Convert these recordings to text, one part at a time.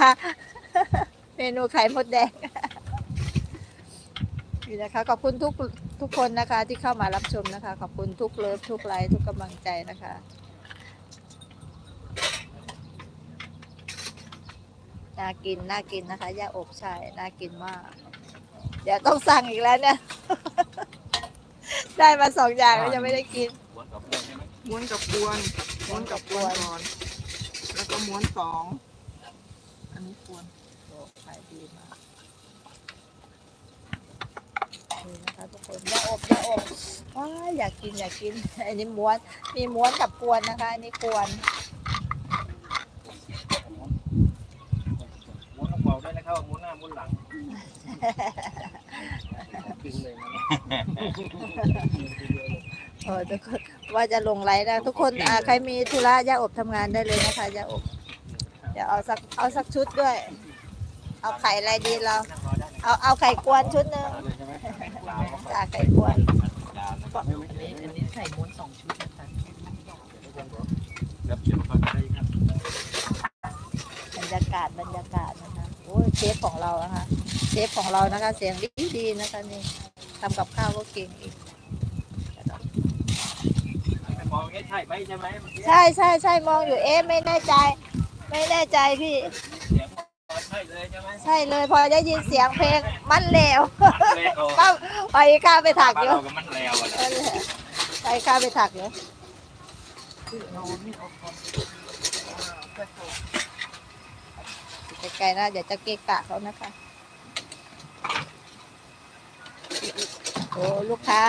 นะคะ เมนูไข่มดแดงนี่นะคะ ขอบคุณทุกทุกคนนะคะ ที่เข้ามารับชมนะคะ ขอบคุณทุกเลิฟทุกไลค์ทุกกำลังใจนะคะน่ากินน่ากินนะคะย่าอบใช่น่ากินมาก เดี๋ยวต้องสั่งอีกแล้วเนี่ย ได้มาสองอย่างแล้วยังไม่ได้กิน ม้วนกับกวนม้วนกับกวนก่อน แล้วก็ม้วนสองอั นนี้กวนโอ้ขายดีมากนี่นะคะทุกคนย่าอบย่าอบว้ายอยากกินอยากกิน อันนี้ม้วน มีม้วนกับกวนนะคะ อันนี้กวนม้วนต้องบอกด้วยนะครับว่าม้วนหน้าม้วนหลังดึงเลยนะเออทุกคนว่าจะลงไลน์นะ ทุกคนอ่าใครมีธุระย่าอบทำงานได้เลยนะคะย่าอบเดี๋ยวเอาสักเอาสักชุดด้วย เอาไข่อะไรดีเรา เอาเอาไข่กวนชุดหนึ่งจ้าไข่กวนอันนี้ไข่ม้วนสองชุดนะคะแล้วเดี๋ยวเขาได้ครับบรรยากาศบรรยากาศนะคะโอ้ยเชฟของเรานะคะเชฟของเรานะคะ เสียงดีดีๆนะคะนี่ทำกับข้าวก็เก่งอีกมองงี้ใช่ไหมใช่ไหมใช่ใช่ใช่มองอยู่เอ๊ะไม่แน่ใจ ไม่แน่ใจพี่เสียงใช่เลยใช่ไหมใช่เลยพอได้ยินเสียงเพลงมันเลวเลยเขาป้าไปข้าไปถักอยู่ เรากับมันแล้วอะนั่นแหละไปข้าไปถักอยู่เอานี่เอาก่อนอ่าไกลๆนะเดี๋ยวจะเกะกะเขานะคะ โอ้ลูกค้า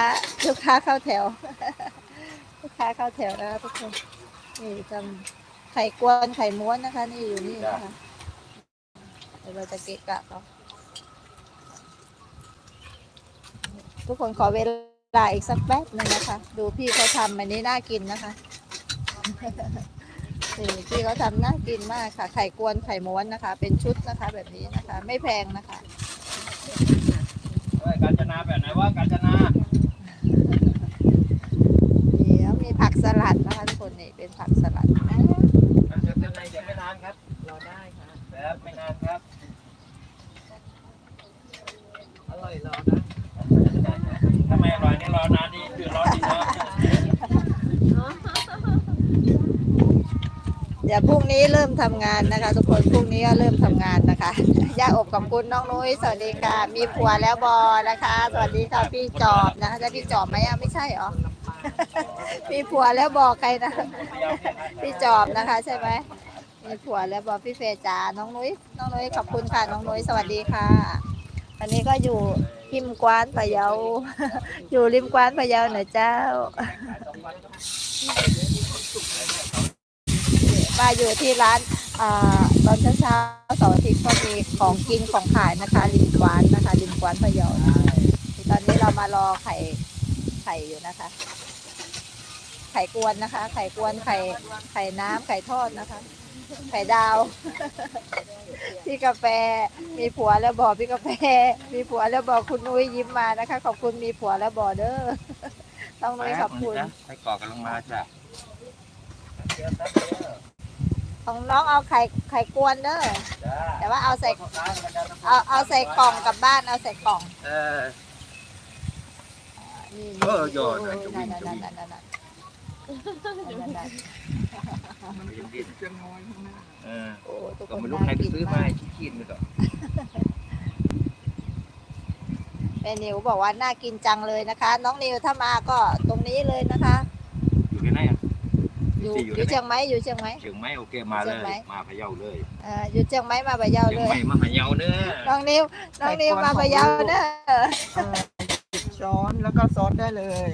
ลูกค้าเข้าแถว ลูกค้าเข้าแถวนะคะทุกคนนี่ทำ ไข่กวนไข่ม้วนนะคะ นี่อยู่นี่นะคะเดี๋ยวเราจะเกะกะเขาทุกคนขอเวลาอีกสักแป๊บหนึงนะคะ ดูพี่เขาทำอันนี้น่ากินนะคะพี่เขาทำน่ากินมากค่ะ ไข่กวนไข่ม้วนนะคะ เป็นชุดนะคะ แบบนี้นะคะ ไม่แพงนะคะการจนาแบบไหนว่าการจนา นี่แล้วมีผักสลัดนะคะทุกคนนี่เป็นผักสลัด การจนาเดี๋ยวไม่นานครับ รอได้ค่ะ แบบ ไม่นานครับ อร่อยรอได้ทำไมอร่อยนี่รอนานดีคือรอดีนะเดี๋ยวพรุ่งนี้เริ่มทำงานนะคะ ทุกคนพรุ่งนี้ก็เริ่มทำงานนะคะย่าอบกับคุณน้องนุ้ยสวัสดีค่ะ มีผัวแล้วบอนะคะ สวัสดีค่ะพี่จอบนะคะจะพี่จอบไหมอะไม่ใช่เหรอ มีผัวแล้วบอกใครนะ พี่จอบนะคะใช่ไหม มีผัวแล้วบอพี่เฟย์จ๋าน้องนุ้ยน้องนุ้ยขอบคุณค่ะ น้องนุ้ยสวัสดีค่ะ วันนี้ก็อยู่ริมกวานพะเยา อยู่ริมกวานพะเยาหน่อยเจ้ามาอยู่ที่ร้านอตอนเช้าๆเสาร์อาทิตย์ก็มีของกินของขายนะคะริมกวานนะคะริมกวานพะเยาตอนนี้เรามารอไข่ไข่อยู่นะคะ ไข่กวนนะคะ ไข่กวนไข่ไข่น้ำไข่ทอดนะคะ ไข่ดาว พี่กาแฟ มีผัวแล้วบอกพี่กาแฟ มีผัวแล้วบอกคุณนุ้ยยิ้มมานะคะ ขอบคุณมีผัวแล้วบอกเด้อ ต้องนุ้ยขอบคุณ ไปก่อกันลงมาจ้ะของน้องเอาไข่ไข่กวนเด้อจ้าแต่ว่าเอาใส่เอาเอาใส่กล่องกลับบ้านเอาใส่กล่อง เออนี่เออโยนนั่นจะวิ่นั่งน จะวิ่นั่นงนั่นนั่นนั่นนั่นมันจะน้อยข้างหน้าเออโอ้ทุกคก็นไม่รู้น่าใครไปกินซื้อมามากให้ขี้นไปก่อนแม่นิวบอกว่าน่ากินจังเลยนะคะ น้องนิวถ้ามาก็ตรงนี้เลยนะคะ อยู่ที่ไหนอะอยู่ที่ออยู่ยู่ที่ไหนเชียงใหม่อยู่เชียงใหม่ เชียงใหม่โอเคมาเลเชียยงใหม่ มาพะเยาเลยเอ่ออยู่เชียงใหม่มาพะเยาเชียเลงยใหม่มาพะเยาเนอะน้องนิวน้องนิวมาพะเยาเด้อเออสิบช้อนแล้วก็ซอสได้เลย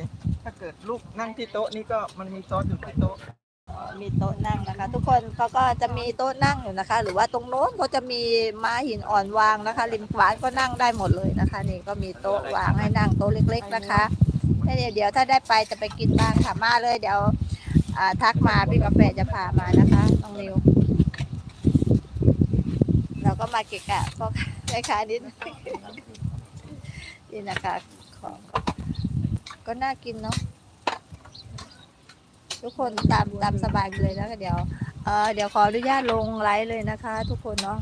ถ้าเกิดลูกนั่งที่โต๊ะนี่ก็มันมีซอสอยู่ที่โต๊ะมีโต๊ะนั่งนะคะ ทุกคนเขาก็จะมีโต๊ะนั่งอยู่นะคะ หรือว่าตรงโน้นก็จะมีม้าหินอ่อนวางนะคะ ริมขวานก็นั่งได้หมดเลยนะคะ นี่ก็มีโต๊ะวางให้นั่งโต๊ะเล็ก ๆ นะคะแล้วเดี๋ยวเดี๋ยวถ้าได้ไปจะไปกินบ้างค่ะมาเลยเดี๋ยวทักมาพี่กาแฟจะพามานะคะน้องนิวเราก็มาเกะกะพ่อแม่ค้านิดนี่นะคะของ ก็น่ากินเนาะทุกคนตามตามสบายเลยนะคะเดี๋ยวเออเดี๋ยวขออนุญาตลงไลฟ์เลยนะคะ ทุกคนเนาะ